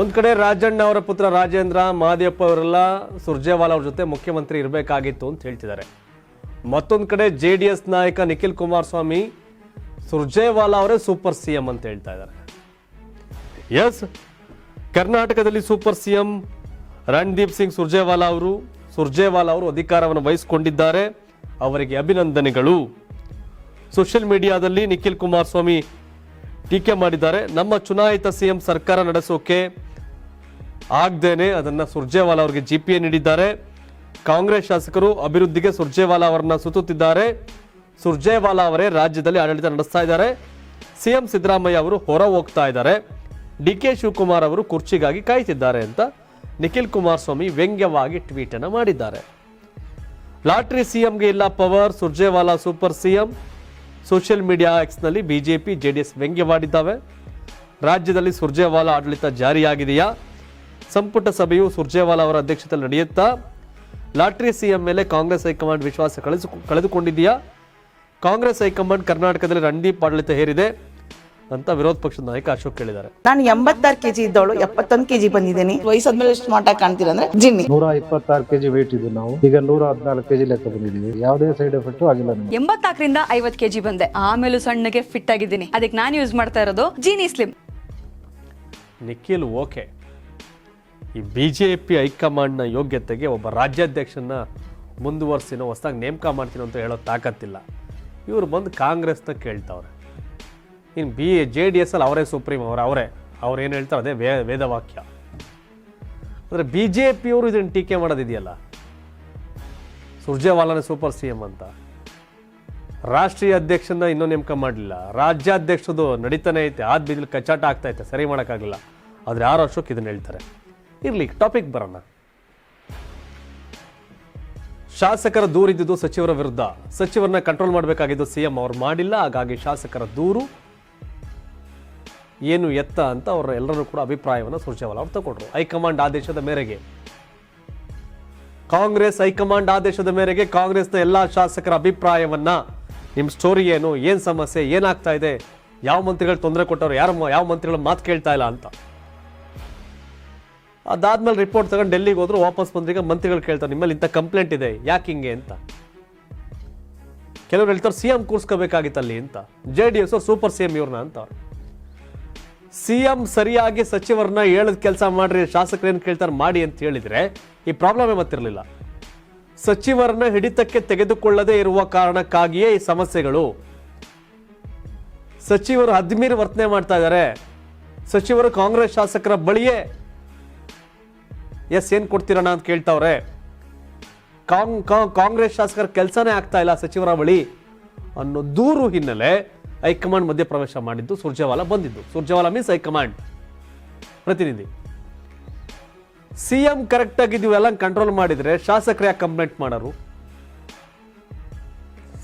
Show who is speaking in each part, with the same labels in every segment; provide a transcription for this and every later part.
Speaker 1: ಒಂದ್ ಕಡೆ ರಾಜಣ್ಣ ಅವರ ಪುತ್ರ ರಾಜೇಂದ್ರ ಮಹದೇವಪ್ಪ ಅವರೆಲ್ಲ ಸುರ್ಜೇವಾಲಾ ಅವ್ರ ಜೊತೆ ಮುಖ್ಯಮಂತ್ರಿ ಇರಬೇಕಾಗಿತ್ತು ಅಂತ ಹೇಳ್ತಿದ್ದಾರೆ. ಮತ್ತೊಂದು ಕಡೆ ಜೆ ಡಿ ಎಸ್ ನಾಯಕ ನಿಖಿಲ್ ಕುಮಾರಸ್ವಾಮಿ ಸುರ್ಜೇವಾಲಾ ಅವರೇ ಸೂಪರ್ ಸಿ ಎಂ ಅಂತ ಹೇಳ್ತಾ ಇದ್ದಾರೆ. ಎಸ್ ಕರ್ನಾಟಕದಲ್ಲಿ super C M Randeep Singh Surjewala ಅವರು ಸುರ್ಜೇವಾಲಾ ಅವರು ಅಧಿಕಾರವನ್ನು ವಹಿಸಿಕೊಂಡಿದ್ದಾರೆ. ಅವರಿಗೆ ಅಭಿನಂದನೆಗಳು. ಸೋಷಿಯಲ್ ಮೀಡಿಯಾದಲ್ಲಿ ನಿಖಿಲ್ ಕುಮಾರಸ್ವಾಮಿ ಟೀಕೆ ಮಾಡಿದ್ದಾರೆ. ನಮ್ಮ ಚುನಾಯಿತ ಸಿಎಂ ಸರ್ಕಾರ ನಡೆಸೋಕೆ ಆಗ್ದೇನೆ ಅದನ್ನ ಸುರ್ಜೇವಾಲಾ ಅವರಿಗೆ ಜಿ ಪಿ ಎ ನೀಡಿದ್ದಾರೆ. ಕಾಂಗ್ರೆಸ್ ಶಾಸಕರು ಅಭಿವೃದ್ಧಿಗೆ ಸುರ್ಜೇವಾಲಾ ಅವರನ್ನ ಸುತ್ತುತ್ತಿದ್ದಾರೆ. ಸುರ್ಜೇವಾಲಾ ಅವರೇ ರಾಜ್ಯದಲ್ಲಿ ಆಡಳಿತ ನಡೆಸ್ತಾ ಇದ್ದಾರೆ. ಸಿಎಂ ಸಿದ್ದರಾಮಯ್ಯ ಅವರು ಹೊರ ಹೋಗ್ತಾ ಇದ್ದಾರೆ. ಡಿ ಕೆ ಶಿವಕುಮಾರ್ ಅವರು ಕುರ್ಚಿಗಾಗಿ ಕಾಯ್ತಿದ್ದಾರೆ ಅಂತ ನಿಖಿಲ್ ಕುಮಾರಸ್ವಾಮಿ ವ್ಯಂಗ್ಯವಾಗಿ ಟ್ವೀಟ್ ಅನ್ನು ಮಾಡಿದ್ದಾರೆ. ಲಾಟ್ರಿ ಸಿಎಂಗೆ ಇಲ್ಲ power, Surjewala super CM. Social media ಎಕ್ಸ್ನಲ್ಲಿ BJP, JDS ವ್ಯಂಗ್ಯವಾಡಿದ್ದಾವೆ. ರಾಜ್ಯದಲ್ಲಿ ಸುರ್ಜೇವಾಲಾ ಆಡಳಿತ ಜಾರಿಯಾಗಿದೆಯಾ? ಸಂಪುಟ ಸಭೆಯು ಸುರ್ಜೇವಾಲಾ ಅವರ ಅಧ್ಯಕ್ಷತೆಯಲ್ಲಿ ನಡೆಯುತ್ತಾ ಲಾಟ್ರಿ ಸಿಎಂ ಮೇಲೆ ಕಾಂಗ್ರೆಸ್ ಹೈಕಮಾಂಡ್ ವಿಶ್ವಾಸ ಕಳೆದು ಕಳೆದುಕೊಂಡಿದೆಯಾ? ಕಾಂಗ್ರೆಸ್ ಹೈಕಮಾಂಡ್ ಕರ್ನಾಟಕದಲ್ಲಿ ರಣದೀಪ್ ಆಡಳಿತ ಹೇರಿದೆ ಅಂತ ವಿರೋಧ ಪಕ್ಷದ ನಾಯಕ ಅಶೋಕ್ ಕೇಳಿದ್ದಾರೆ
Speaker 2: ನಾನು ಎಂಬತ್ತಾರು ಕೆಜಿ ಇದ್ದವಳು ಎಪ್ಪತ್ತೊಂದು ಕೆಜಿ ಬಂದಿದ್ದೀನಿ. ವಯಸ್ಸಾದ್ಮೇಲೆ ಸ್ಮಾರ್ಟ್ ಆಗಿ ಕಾಣ್ತೀರ ಅಂದ್ರೆ ಜಿನ್ನಿ.
Speaker 3: ನೂರ ಇಪ್ಪತ್ತಾರು ಕೆಜಿ ವೇಟ್ ಇದ್ದು ನಾವು. ಈಗ ನೂರ ಹದಿನಾಲ್ಕು ಕೆಜಿ ಲೆಕ್ಕ ಬಂದಿದ್ದೀವಿ. ಯಾವುದೇ ಸೈಡ್ ಎಫೆಕ್ಟ್ ಆಗಿಲ್ಲ ಎಂಬತ್ತಾಕರಿಂದ
Speaker 4: ಎಂಬತ್ನಾಲ್ಕರಿಂದ ಐವತ್ ಕೆಜಿ ಬಂದೆ. ಆಮೇಲೂ ಸಣ್ಣಗೆ ಫಿಟ್ ಆಗಿದ್ದೀನಿ. ಅದಕ್ಕೆ ನಾನು ಯೂಸ್ ಮಾಡ್ತಾ ಇರೋದು ಜೀನಿ ಸ್ಲಿಮ್
Speaker 1: ನಿಖಿಲ್ ಓಕೆ. ಈ ಬಿ ಜೆ ಪಿ ಹೈಕಮಾಂಡ್ನ ಯೋಗ್ಯತೆಗೆ ಒಬ್ಬ ರಾಜ್ಯಾಧ್ಯಕ್ಷನ ಮುಂದುವರ್ಸಿನೋ, ಹೊಸದಾಗಿ ನೇಮಕ ಮಾಡ್ತೀನೋ ಅಂತ ಹೇಳೋ ತಾಕತ್ತಿಲ್ಲ. ಇವರು ಬಂದು ಕಾಂಗ್ರೆಸ್ನ ಕೇಳ್ತಾವ್ರೆ. ಇನ್ನು ಬಿ ಜೆ ಡಿ ಎಸ್ ಅಲ್ಲಿ ಅವರೇ ಸುಪ್ರೀಂ ಅವ್ರು, ಅವರೇ. ಅವ್ರು ಏನು ಹೇಳ್ತಾರೆ, ಅದೇ ವೇ, ವೇದವಾಕ್ಯ. ಅಂದರೆ ಬಿ ಜೆ ಪಿಯವರು ಇದನ್ನು ಟೀಕೆ ಮಾಡೋದಿದೆಯಲ್ಲ? ಸುರ್ಜೇವಾಲಾನ ಸೂಪರ್ ಸಿ ಎಂ ಅಂತ. ರಾಷ್ಟ್ರೀಯ ಅಧ್ಯಕ್ಷನ ಇನ್ನೂ ನೇಮಕ ಮಾಡಲಿಲ್ಲ. ರಾಜ್ಯಾಧ್ಯಕ್ಷದು ನಡೀತಾನೆ ಐತೆ, ಆದ ಬಿದ್ದಲ್ಲಿ ಕಚ್ಚಾಟ ಆಗ್ತಾ ಐತೆ, ಸರಿ ಮಾಡೋಕ್ಕಾಗಲ್ಲ. ಆದರೆ ಆರು ವರ್ಷಕ್ಕೆ ಇದನ್ನು ಹೇಳ್ತಾರೆ. ಇರಲಿ ಟಾಪಿಕ್ ಬರೋಣ. ಶಾಸಕರ ದೂರಿದ್ದುದು ಸಚಿವರ ವಿರುದ್ಧ. ಸಚಿವರನ್ನ ಕಂಟ್ರೋಲ್ ಮಾಡಬೇಕಾಗಿದ್ದು ಸಿಎಂ ಅವ್ರು ಮಾಡಿಲ್ಲ, ಹಾಗಾಗಿ ಶಾಸಕರ ದೂರು. ಏನು ಎತ್ತ ಅಂತ ಅವರ ಎಲ್ಲರೂ ಕೂಡ ಅಭಿಪ್ರಾಯವನ್ನು ಸುರ್ಜೇವಾಲಾ ಅವರು ತಗೊಂಡ್ರು. ಹೈಕಮಾಂಡ್ ಆದೇಶದ ಮೇರೆಗೆ. ಕಾಂಗ್ರೆಸ್ ಹೈಕಮಾಂಡ್ ಆದೇಶದ ಮೇರೆಗೆ ಕಾಂಗ್ರೆಸ್ನ ಎಲ್ಲಾ ಶಾಸಕರ ಅಭಿಪ್ರಾಯವನ್ನ. ನಿಮ್ಮ ಸ್ಟೋರಿ ಏನು ಏನು ಸಮಸ್ಯೆ, ಏನಾಗ್ತಾ ಇದೆ, ಯಾವ ಮಂತ್ರಿಗಳು ತೊಂದರೆ ಕೊಟ್ಟವರು, ಯಾರು ಯಾವ ಮಂತ್ರಿಗಳು ಮಾತು ಕೇಳ್ತಾ ಇಲ್ಲ ಅಂತ. ಅದಾದ್ಮೇಲೆ ರಿಪೋರ್ಟ್ ತಗೊಂಡು ಡೆಲ್ಲಿಗೆ ಹೋದ್ರು ವಾಪಸ್ ಬಂದ್ರೀಗ ಮಂತ್ರಿಗಳು ಕೇಳ್ತಾರೆ, ನಿಮ್ಮಲ್ಲಿ ಇಂಥ ಕಂಪ್ಲೇಂಟ್ ಇದೆ, ಯಾಕೆ ಹಿಂಗೆ ಅಂತ. ಕೆಲವರು ಹೇಳ್ತಾರೆ, ಸಿ ಎಂ ಕೂರಿಸ್ಕೋಬೇಕಾಗಿತ್ತಲ್ಲಿ ಅಂತ. J D S super C M ಇವ್ರನ್ನ ಅಂತ. ಸಿಎಂ ಸರಿಯಾಗಿ ಸಚಿವರನ್ನ ಹೇಳದ್ ಕೆಲಸ ಮಾಡ್ರಿ, ಶಾಸಕರೇನು ಕೇಳ್ತಾರೆ, ಮಾಡಿ ಅಂತ ಹೇಳಿದ್ರೆ ಈ ಪ್ರಾಬ್ಲಮೇ ಮತ್ತಿರಲಿಲ್ಲ. ಸಚಿವರನ್ನ ಹಿಡಿತಕ್ಕೆ ತೆಗೆದುಕೊಳ್ಳದೇ ಇರುವ ಕಾರಣಕ್ಕಾಗಿಯೇ ಈ ಸಮಸ್ಯೆಗಳು. ಸಚಿವರು ಅದ್ಮೀರ್ ವರ್ತನೆ ಮಾಡ್ತಾ ಇದ್ದಾರೆ. ಸಚಿವರು ಕಾಂಗ್ರೆಸ್ ಶಾಸಕರ ಬಳಿಯೇ ಎಸ್, ಏನ್ ಕೊಡ್ತೀರಣ್ಣ ಅಂತ ಕೇಳ್ತಾವ್ರೆ. ಕಾಂಗ್ ಕಾಂಗ್ರೆಸ್ ಶಾಸಕರ ಕೆಲಸನೇ ಆಗ್ತಾ ಇಲ್ಲ ಸಚಿವರ ಬಳಿ ಅನ್ನೋ ದೂರು ಹಿನ್ನೆಲೆ ಹೈಕಮಾಂಡ್ ಮಧ್ಯ ಪ್ರವೇಶ ಮಾಡಿದ್ದು, ಸುರ್ಜೇವಾಲಾ ಬಂದಿದ್ದು. ಸುರ್ಜೇವಾಲಾ ಮೀನ್ಸ್ ಹೈಕಮಾಂಡ್ ಪ್ರತಿನಿಧಿ. ಸಿಎಂ ಕರೆಕ್ಟ್ ಆಗಿದ್ದೀವಿ ಎಲ್ಲ ಕಂಟ್ರೋಲ್ ಮಾಡಿದ್ರೆ ಶಾಸಕರು ಯಾಕೆ ಕಂಪ್ಲೇಂಟ್ ಮಾಡೋರು?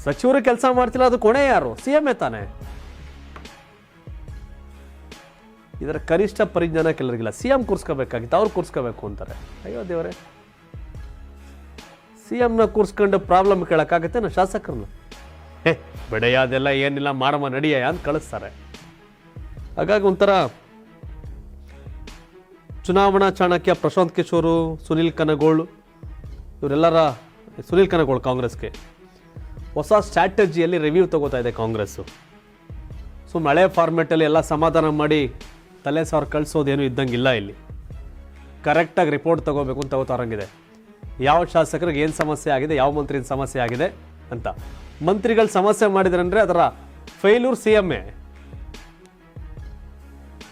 Speaker 1: ಸಚಿವರು ಕೆಲಸ ಮಾಡ್ತಿಲ್ಲ, ಅದು ಕೊನೆ ಯಾರು? ಸಿಎಂ ತಾನೆ. ಇದರ ಕನಿಷ್ಠ ಪರಿಜ್ಞಾನ ಕೆಲವರಿಗಿಲ್ಲ. ಸಿ ಎಂ ಕೂರಿಸ್ಕೋಬೇಕಾಗಿತ್ತು ಅವ್ರು ಕೂರಿಸ್ಕೋಬೇಕು ಅಂತಾರೆ. ಅಯ್ಯೋ ದೇವರೇ. ಸಿ ಎಮ್ನ ಕೂರಿಸ್ಕೊಂಡು ಪ್ರಾಬ್ಲಮ್ ಕೇಳೋಕ್ಕಾಗತ್ತೆ ನಾ ಶಾಸಕರನ್ನ. ಹೇ ಬಿಡೆಯ ಅದೆಲ್ಲ ಏನಿಲ್ಲ ಮಾಡಮ್ಮ ನಡೆಯ ಅಂತ ಕಳಿಸ್ತಾರೆ. ಹಾಗಾಗಿ ಒಂಥರ ಚುನಾವಣಾ ಚಾಣಕ್ಯ ಪ್ರಶಾಂತ್ ಕಿಶೋರು ಸುನಿಲ್ ಕನಗೋಳ್ ಇವರೆಲ್ಲರ ಸುನಿಲ್ ಕನಗೋಳ್ ಕಾಂಗ್ರೆಸ್ಗೆ. ಹೊಸ ಸ್ಟ್ರಾಟಜಿಯಲ್ಲಿ ರಿವ್ಯೂ ತಗೋತಾ ಇದೆ ಕಾಂಗ್ರೆಸ್ಸು. ಸೊ ಮಳೆ ಫಾರ್ಮೆಟಲ್ಲಿ ಎಲ್ಲ ಸಮಾಧಾನ ಮಾಡಿ ತಲೆ ಸಾರು ಕಳಿಸೋದೇನು ಇದ್ದಂಗಿಲ್ಲ ಇಲ್ಲಿ. ಕರೆಕ್ಟಾಗಿ ರಿಪೋರ್ಟ್ ತಗೋಬೇಕು ಅಂತ ತಗೋತಾರಂಗಿದೆ ಯಾವ ಶಾಸಕರಿಗೆ ಏನು ಸಮಸ್ಯೆ ಆಗಿದೆ, ಯಾವ ಮಂತ್ರಿನ ಸಮಸ್ಯೆ ಆಗಿದೆ ಅಂತ. ಮಂತ್ರಿಗಳು ಸಮಸ್ಯೆ ಮಾಡಿದ್ರೆ ಅಂದರೆ failure C M a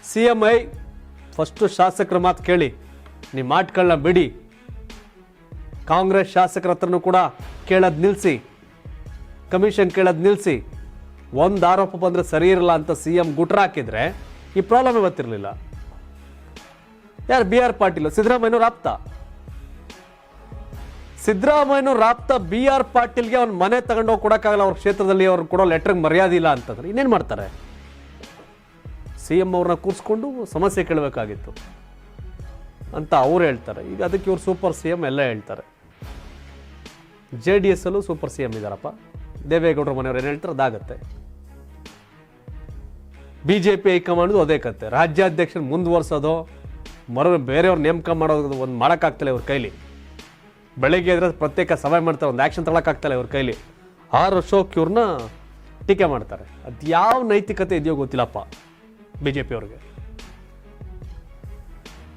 Speaker 1: C M I first ಶಾಸಕರ ಮಾತು ಕೇಳಿ. ನೀ ಮಾಟ್ಗಳನ್ನ ಬಿಡಿ. ಕಾಂಗ್ರೆಸ್ ಶಾಸಕರ ಹತ್ರನೂ ಕೂಡ ಕೇಳೋದು ನಿಲ್ಲಿಸಿ ಕಮಿಷನ್ ಕೇಳೋದು ನಿಲ್ಲಿಸಿ ಒಂದು ಆರೋಪ ಬಂದರೆ ಸರಿ ಇರಲ್ಲ ಅಂತ ಸಿ ಎಂ ಗುಟ್ರ ಹಾಕಿದ್ರೆ ಈ ಪ್ರಾಬ್ಲಮ್ ಇವತ್ತಿರಲಿಲ್ಲ. ಯಾರು ಬಿ ಆರ್ ಪಾಟೀಲ್, ಸಿದ್ದರಾಮಯ್ಯನವ್ರ ಆಪ್ತ? ಸಿದ್ದರಾಮಯ್ಯನವ್ರ ಆಪ್ತ ಬಿ ಆರ್ ಪಾಟೀಲ್ಗೆ ಅವ್ನ ಮನೆ ತಗೊಂಡೋಗಿ ಕೊಡೋಕ್ಕಾಗಲ್ಲ, ಅವ್ರ ಕ್ಷೇತ್ರದಲ್ಲಿ ಅವ್ರು ಕೊಡೋ ಲೆಟ್ರಿಗೆ ಮರ್ಯಾದೆ ಇಲ್ಲ ಅಂತಂದ್ರೆ ಇನ್ನೇನು ಮಾಡ್ತಾರೆ? ಸಿ ಎಂ ಅವ್ರನ್ನ ಕೂರಿಸ್ಕೊಂಡು ಸಮಸ್ಯೆ ಕೇಳಬೇಕಾಗಿತ್ತು. ಅಂತ ಅವ್ರು ಹೇಳ್ತಾರೆ. ಈಗ ಅದಕ್ಕೆ ಇವ್ರು ಸೂಪರ್ ಸಿ ಎಂ ಎಲ್ಲ ಹೇಳ್ತಾರೆ. ಜೆ ಡಿ ಎಸ್ ಅಲ್ಲೂ ಸೂಪರ್ ಸಿ ಎಂ ಇದ್ದಾರಪ್ಪ ದೇವೇಗೌಡರ ಮನೆಯವ್ರು ಏನು ಹೇಳ್ತಾರೆ? ಅದಾಗತ್ತೆ. ಬಿ ಜೆ ಪಿ ಹೈಕಮಾಂಡ್ದು ಅದೇ ಕತೆ. ರಾಜ್ಯಾಧ್ಯಕ್ಷರು ಮುಂದುವರ್ಸೋದು, ಮರ ಬೇರೆಯವ್ರು ನೇಮಕ ಮಾಡೋದು ಒಂದು ಮಾಡೋಕ್ಕಾಗ್ತಿಲ್ಲ ಇವ್ರ ಕೈಲಿ. ಬೆಳಗ್ಗೆ ಇದ್ರೆ ಪ್ರತ್ಯೇಕ ಸಭೆ ಮಾಡ್ತಾರೆ, ಒಂದು ಆ್ಯಕ್ಷನ್ ತಗೊಳಕ್ಕಾಗ್ತಿಲ್ಲ ಇವ್ರ ಕೈಲಿ. ಆರು ಅಶೋಕ್ ಇವ್ರನ್ನ ಟೀಕೆ ಮಾಡ್ತಾರೆ. ಅದು ಯಾವ ನೈತಿಕತೆ ಇದೆಯೋ ಗೊತ್ತಿಲ್ಲಪ್ಪ ಬಿ ಜೆ ಪಿಯವ್ರಿಗೆ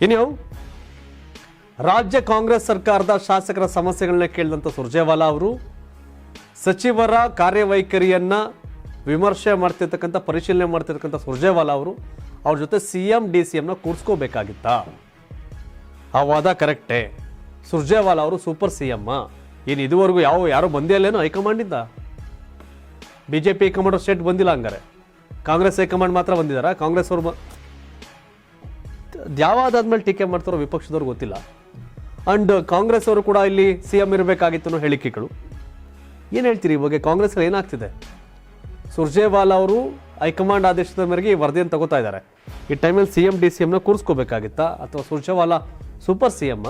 Speaker 1: ಇನ್ನು ರಾಜ್ಯ ಕಾಂಗ್ರೆಸ್ ಸರ್ಕಾರದ ಶಾಸಕರ ಸಮಸ್ಯೆಗಳನ್ನ ಕೇಳಿದಂಥ ಸುರ್ಜೇವಾಲಾ ಅವರು ಸಚಿವರ ಕಾರ್ಯವೈಖರಿಯನ್ನ ವಿಮರ್ಶೆ ಮಾಡ್ತಿರ್ತಕ್ಕಂಥ, ಪರಿಶೀಲನೆ ಮಾಡ್ತಿರ್ತಕ್ಕಂಥ ಸುರ್ಜೇವಾಲಾ ಅವರು ಅವ್ರ ಜೊತೆ ಸಿ ಎಂ ಡಿ ಸಿ ಎಮ್ನ ಕೂರಿಸ್ಕೋಬೇಕಾಗಿತ್ತಾ? ಆ ವಾದ ಕರೆಕ್ಟೇ. ಸುರ್ಜೇವಾಲಾ ಅವರು ಸೂಪರ್ ಸಿ ಎಮ್ಮ ಏನು ಇದುವರೆಗೂ ಯಾವ, ಯಾರೂ ಬಂದೇ ಇಲ್ಲೇನೋ ಹೈಕಮಾಂಡಿಂದ? B J P high command state ಬಂದಿಲ್ಲ ಹಂಗಾರೆ. ಕಾಂಗ್ರೆಸ್ ಹೈಕಮಾಂಡ್ ಮಾತ್ರ ಬಂದಿದ್ದಾರಾ ಕಾಂಗ್ರೆಸ್ ಅವರು ಯಾವಾದಾದ್ಮೇಲೆ ಟೀಕೆ ಮಾಡ್ತಾರೋ ವಿಪಕ್ಷದವ್ರು ಗೊತ್ತಿಲ್ಲ. ಅಂಡ್ ಕಾಂಗ್ರೆಸ್ ಅವರು ಕೂಡ ಇಲ್ಲಿ ಸಿ ಎಂ ಇರಬೇಕಾಗಿತ್ತು ಹೇಳಿಕೆಗಳು. ಏನು ಹೇಳ್ತೀರಿ ಈ ಬಗ್ಗೆ ಕಾಂಗ್ರೆಸ್ ಏನಾಗ್ತಿದೆ? ಸುರ್ಜೇವಾಲಾ ಅವರು ಹೈಕಮಾಂಡ್ ಆದೇಶದ ಮೇರೆಗೆ ಈ ವರದಿಯನ್ನು ತಗೋತಾ ಇದ್ದಾರೆ. ಈ ಟೈಮಲ್ಲಿ ಸಿ ಎಂ ಡಿ ಸಿ ಎಮ್ನ ಕೂರಿಸ್ಕೋಬೇಕಾಗಿತ್ತಾ? ಅಥವಾ Surjewala super C M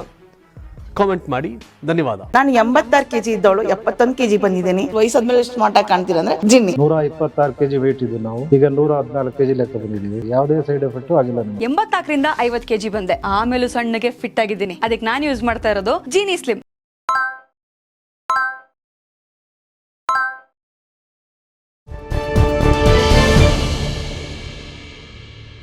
Speaker 1: comment ಮಾಡಿ. ಧನ್ಯವಾದ.
Speaker 2: ನಾನು ಎಂಬತ್ತಾರು ಕೆಜಿ ಇದ್ದವಳು ಎಪ್ಪತ್ತೊಂದು ಕೆಜಿ ಬಂದಿದ್ದೀನಿ. ವಯಸ್ಸಾದ್ಮೇಲೆ ಎಷ್ಟು ಸ್ಮಾರ್ಟ್ ಆಗಿ ಕಾಣ್ತೀರ ಅಂದ್ರೆ ಜಿನ್ನಿ.
Speaker 3: ನೂರ ಇಪ್ಪತ್ತಾರು ಕೆಜಿ ವೇಟ್ ಇದ್ದು ನಾವು. ಈಗ ನೂರ ಹದಿನಾಲ್ಕು ಕೆಜಿ ಲೆಕ್ಕ ಬಂದಿದ್ದೀವಿ. ಯಾವುದೇ ಸೈಡ್ ಎಫೆಕ್ಟ್ ಆಗಿಲ್ಲ ನಮಗೆ.
Speaker 4: ಎಂಬತ್ನಾಲ್ಕರಿಂದ ಐವತ್ತು ಕೆಜಿ ಬಂದೆ. ಆಮೇಲೆ ಸಣ್ಣಗೆ ಫಿಟ್ ಆಗಿದ್ದೀನಿ. ಅದಕ್ಕೆ ನಾನು ಯೂಸ್ ಮಾಡ್ತಾ ಇರೋದು ಜೀನಿ ಸ್ಲಿಮ್